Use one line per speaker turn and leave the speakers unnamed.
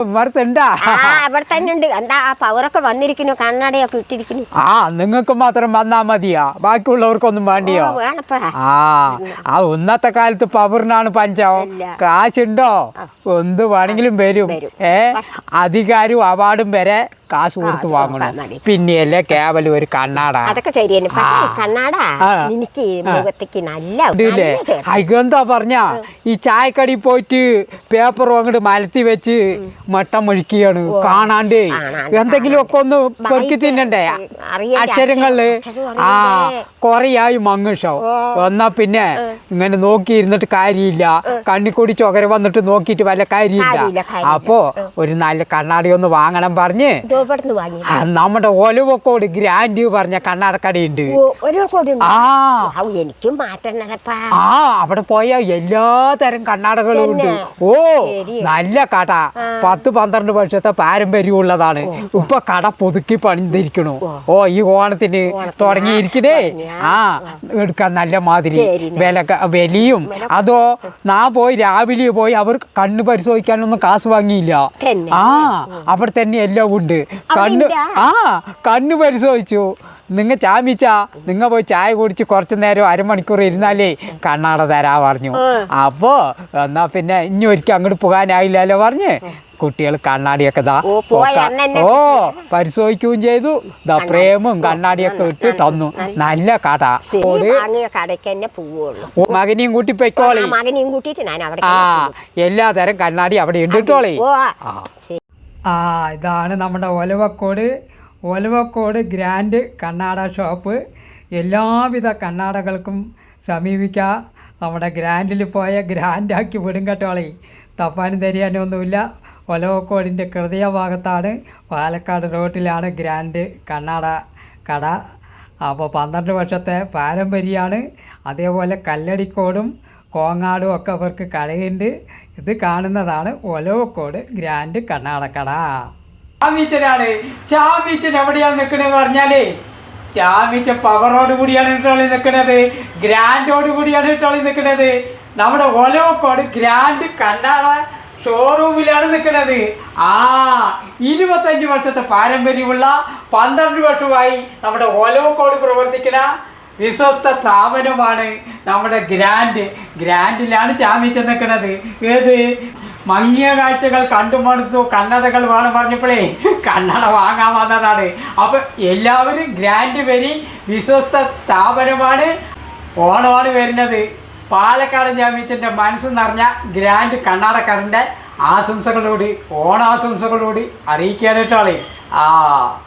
ഇവിടുത്തുണ്ടാ
ആ അവിടെ തന്നെ ഉണ്ട് എന്താ ആ പവറൊക്കെ വന്നിരിക്കുന്നു കണ്ണടയൊക്കെ ഇട്ടിരിക്കുന്നു.
ആ നിങ്ങൾക്ക് മാത്രം വന്നാ മതിയാ. ബാക്കിയുള്ളവർക്കൊന്നും വേണ്ടിയോ? ആ ആ ഇന്നത്തെ കാലത്ത് പവറിനാണ് പഞ്ചം
ഇല്ല.
കാശുണ്ടോ? എന്ത് വേണമെങ്കിലും വരും.
വരും.
ഏ? അധികാരവും അവാർഡും വരെ കാശ് കൊടുത്ത് വാങ്ങണം. പിന്നെയല്ലേ കേവലം ഒരു കണ്ണാട.
അതൊക്കെ ശരിയാണ് പക്ഷേ കണ്ണാട. എനിക്ക് മുഖത്തേക്ക് നല്ല.
പറഞ്ഞ? ഈ ചായക്കടി പോയിട്ട് പേപ്പർ അങ്ങോട്ട് മലത്തി വെച്ച് മട്ടം മുഴിക്കുകയാണ് കാണാണ്ട്. എന്തെങ്കിലും ഒക്കെ ഒന്ന് പെറുക്കി തിന്നണ്ടേ? അക്ഷരങ്ങൾ.
അക്ഷരങ്ങളിൽ
ആ. കൊറേയായി മങ്ങുഷോ. എന്നാ പിന്നെ ഇങ്ങനെ നോക്കി ഇരുന്നിട്ട് കാര്യമില്ല കണ്ണിക്കൂടി ചൊകര വന്നിട്ട് നോക്കിയിട്ട് വല്ല
കാര്യമില്ല.
അപ്പോ ഒരു നല്ല കണ്ണാടി ഒന്ന് വാങ്ങണം പറഞ്ഞ് നമ്മുടെ ഒലവക്കോട് ഗ്രാൻഡ് പറഞ്ഞ കണ്ണാടക്കടയുണ്ട്. ആ.
എനിക്കും
ആ അവിടെ പോയ എല്ലാ തരം കണ്ണാടകളും ഉണ്ട്. ഓ നല്ല കട. പത്ത് പന്ത്രണ്ട് വർഷത്തെ പാരമ്പര്യം ഉള്ളതാണ്. ഇപ്പൊ കട പുതുക്കി പണിതിരിക്കണു. ഓ. ഈ ഓണത്തിന് തുടങ്ങിയിരിക്കണേ.
തുടങ്ങിയാ?
ആ. എടുക്കാൻ നല്ല മാതിരി. വില വിലയും. അതോ നാ പോയി രാവിലെ പോയി അവർ കണ്ണ് പരിശോധിക്കാനൊന്നും കാശ് വാങ്ങിയില്ല. ആ അവിടെ തന്നെ എല്ലാം ഉണ്ട്. കണ്ണ് ആ കണ്ണ് പരിശോധിച്ചു. നിങ്ങൾ ചാമിച്ച നിങ്ങൾ പോയി ചായ കുടിച്ച് കുറച്ച് നേരം അരമണിക്കൂർ ഇരുന്നാലേ കണ്ണാട തരാ പറഞ്ഞു. അപ്പോ എന്നാ പിന്നെ ഇനി ഒരിക്കൽ അങ്ങോട്ട് പോകാനായില്ലല്ലോ പറഞ്ഞ് കുട്ടികൾ കണ്ണാടിയൊക്കെ ദാ
ഓ,
പരിശോധിക്കുകയും ചെയ്തു. ദാ പ്രേമും കണ്ണാടിയൊക്കെ ഇട്ട് തന്നു. നല്ല കട മകനെയും കൂട്ടി പൊയ്ക്കോളി.
ആ മകനെയും ഞാൻ അവിടെ
ആ എല്ലാ തരം കണ്ണാടി അവിടെ
ഇട്ടിട്ടോളി.
ആ. ആ ഇതാണ് നമ്മുടെ ഒലവക്കോട് ഒലവക്കോട് ഗ്രാൻഡ് കണ്ണാട ഷോപ്പ്. എല്ലാവിധ കണ്ണാടകൾക്കും സമീപിക്കാം. നമ്മുടെ ഗ്രാൻഡിൽ പോയ ഗ്രാൻഡാക്കി വിടും കേട്ടോളി തപ്പാനും തരിയാനൊന്നുമില്ല ഒലവക്കോടിന്റെ ഹൃദയഭാഗത്താണ് പാലക്കാട് റോട്ടിലാണ് ഗ്രാൻഡ് കണ്ണാട കട. അപ്പോൾ പന്ത്രണ്ട് വർഷത്തെ പാരമ്പര്യമാണ്. അതേപോലെ കല്ലടിക്കോടും കോങ്ങാടും ഒക്കെ അവർക്ക് കടയുണ്ട് ഇത് കാണുന്നതാണ് ഒലവക്കോട് ഗ്രാൻഡ് കർണാടകട ചാമീച്ചനാണ്. ചാമീച്ചൻ എവിടെയാണ് നിൽക്കണെന്ന് പറഞ്ഞാലേ ചാമീച്ച പവറോട് കൂടിയാണ് ഇട്ടോളി നിൽക്കുന്നത് ഗ്രാൻഡോട് കൂടിയാണ് ഇട്ടോളി നിൽക്കുന്നത് നമ്മുടെ ഒലോക്കോട് ഗ്രാൻഡ് കണ്ണാള ഷോറൂമിലാണ് നിൽക്കുന്നത് ആ ഇരുപത്തഞ്ച് വർഷത്തെ പാരമ്പര്യമുള്ള പന്ത്രണ്ട് വർഷമായി നമ്മുടെ ഒലോക്കോട് പ്രവർത്തിക്കുന്ന വിശ്വസ്ത സ്ഥാപനമാണ് നമ്മുടെ ഗ്രാൻഡ് ഗ്രാൻഡിലാണ് ചാമീച്ച നിൽക്കുന്നത് ഏത്? മങ്ങിയ കാഴ്ചകൾ കണ്ടുമടുത്തു. കണ്ണടകൾ വേണം പറഞ്ഞപ്പോഴേ കണ്ണട വാങ്ങാൻ വന്നതാണ്. അപ്പൊ എല്ലാവരും ഗ്രാൻഡ് വരി വിശ്വസ്ത സ്ഥാപനമാണ്. ഓണമാണ് വരുന്നത്. പാലക്കാട് ജാമ്യത്തിന്റെ മനസ്സ് നിറഞ്ഞ ഗ്രാൻഡ് കണ്ണാടക്കാരന്റെ ആശംസകളോട് ഓണാശംസകളോട് അറിയിക്കാനായിട്ടാളേ ആ.